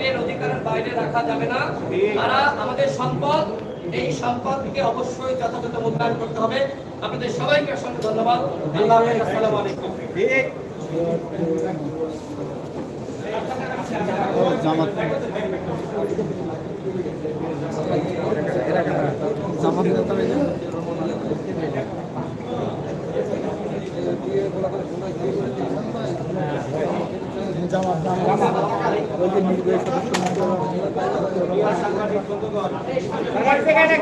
ভোটের অধিকারের বাইরে রাখা যাবে না। তারা আমাদের সম্পদ, এই সম্পদকে অবশ্যই যথাযথ মূল্যায়ন করতে হবে। আপনাদের সবাইকে অসংখ্য ধন্যবাদ। আল্লাহ আসসালামু আলাইকুম। জামাত জামাত এই যে- জামাত জামাত ওই যে নির্বাহী সদস্য ওই সাতটা ঘটন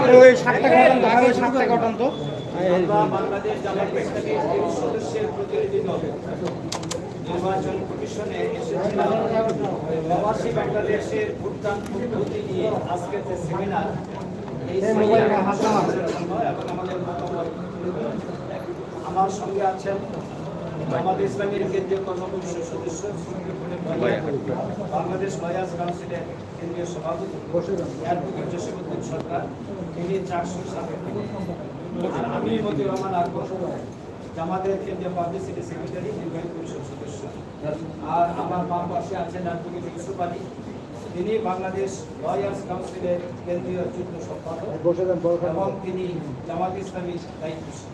তো ওই সাতটা ঘটন তো বাংলাদেশ জামাত ইসলামী তিরিশ সদস্যের প্রতিনিধি দল নির্বাচন কমিশনে এসেছিলাম প্রবাসী বাংলাদেশের ভোটদান পদ্ধতি নিয়ে আজকের যে সেমিনার এই আমাদের মতামত। আমার সঙ্গে আছেন জামাত ইসলামের কেন্দ্রীয় কর্মকমিশন সদস্য বাংলাদেশ লয়ার্স কাউন্সিলের কেন্দ্রীয় সভাপতি অ্যাডভোকেট জসিমুদ্দিন সরকার তিনি চারশো আর আমি মতিউর রহমান আকবর জামাতের কেন্দ্রীয় পাবলিসিটি সেক্রেটারি নির্বাহী পরিষদ সদস্য। আর আমার বাম পাশে আছেন অ্যাডভোকেট ইউসুফ আলী। তিনি বাংলাদেশ লয়ার্স কাউন্সিলের কেন্দ্রীয় যুগ্ম সম্পাদক এবং তিনি জামাত ইসলামীর দায়িত্বশীল।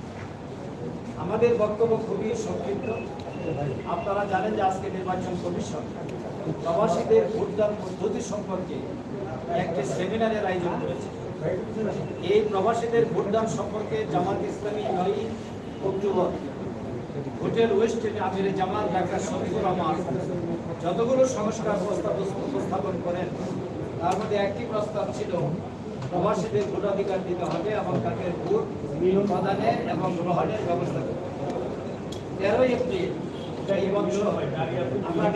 আমাদের বক্তব্য খুবই সংক্ষিপ্ত। আপনারা জানেন যে আজকে নির্বাচন কমিশন প্রবাসীদের ভোটদান পদ্ধতি সম্পর্কে একটি সেমিনারের আয়োজন করেছে। এই প্রবাসীদের ভোটদান সম্পর্কে জামাত ইসলামী নয় অক্টোবর হোটেল ওয়েস্ট আমির জামাত, ডাক্তার শফিকুর রহমান। যতগুলো সংস্কার প্রস্তাব উপস্থাপন করেন, তার মধ্যে একটি প্রস্তাব ছিল, প্রবাসীদের ভোটাধিকার দিতে হবে এবং তাদের ভোট প্রদানে এবং গ্রহণের ব্যবস্থা তেরোই এপ্রিল আমরা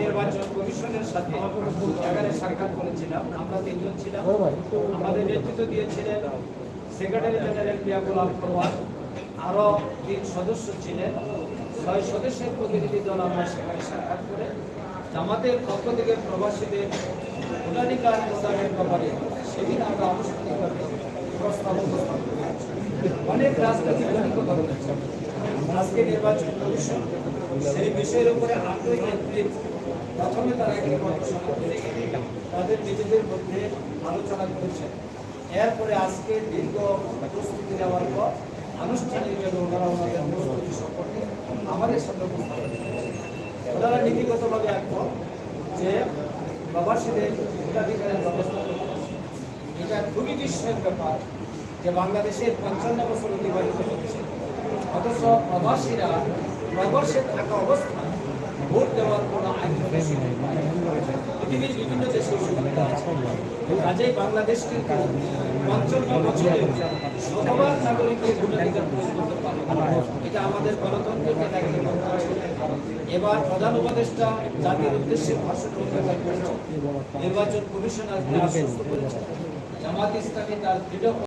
সাক্ষাৎ করেছিলাম। আমরা তিনজন আমাদের নেতৃত্ব দিয়েছিলেন তিন সদস্য ছিলেন। ছয় সদস্যের প্রতিনিধি দল আমরা সেখানে সাক্ষাৎ করে জামাতের পক্ষ থেকে প্রবাসীদের ভোটাধিকার প্রদানের ব্যাপারে সেদিন আমরা আনুষ্ঠানিকভাবে প্রস্তাব উপস্থাপন করেছি। অনেক রাজনৈতিক রয়েছে আজকে নির্বাচন কমিশন সেই বিষয়ের উপরে আটই এপ্রিল প্রথমে তারা একটি তাদের নিজেদের মধ্যে আলোচনা করেছেন। এরপরে আজকে দীর্ঘ প্রস্তুতি নেওয়ার পর আনুষ্ঠানিকভাবে ওনারা ওনাদের প্রস্তুতি সম্পর্কে আমাদের উপস্থাপন ওনারা নীতিগতভাবে একমত যে প্রবাসীদের ভোটাধিকারের ব্যবস্থা এটা খুবই বিস্ময়ের ব্যাপার। যে বাংলাদেশের পঞ্চান্ন বছর অতিবাহিত হচ্ছে অথচ প্রবাসীরা প্রবাসে থাকা অবস্থায় ভোট দেওয়ার কোনো আইন। পৃথিবীর বিভিন্ন সুবিধা আছে, কাজেই বাংলাদেশ কিন্তু পঞ্চান্ন বছরে নাগরিকের ভোটাধিকার এটা আমাদের গণতন্ত্রকে নাকি এবার প্রধান উপদেষ্টা জাতির উদ্দেশ্যে নির্বাচন কমিশন আজকে আশ্বস্ত করেছে জামাত ইসলামী তার দৃঢ়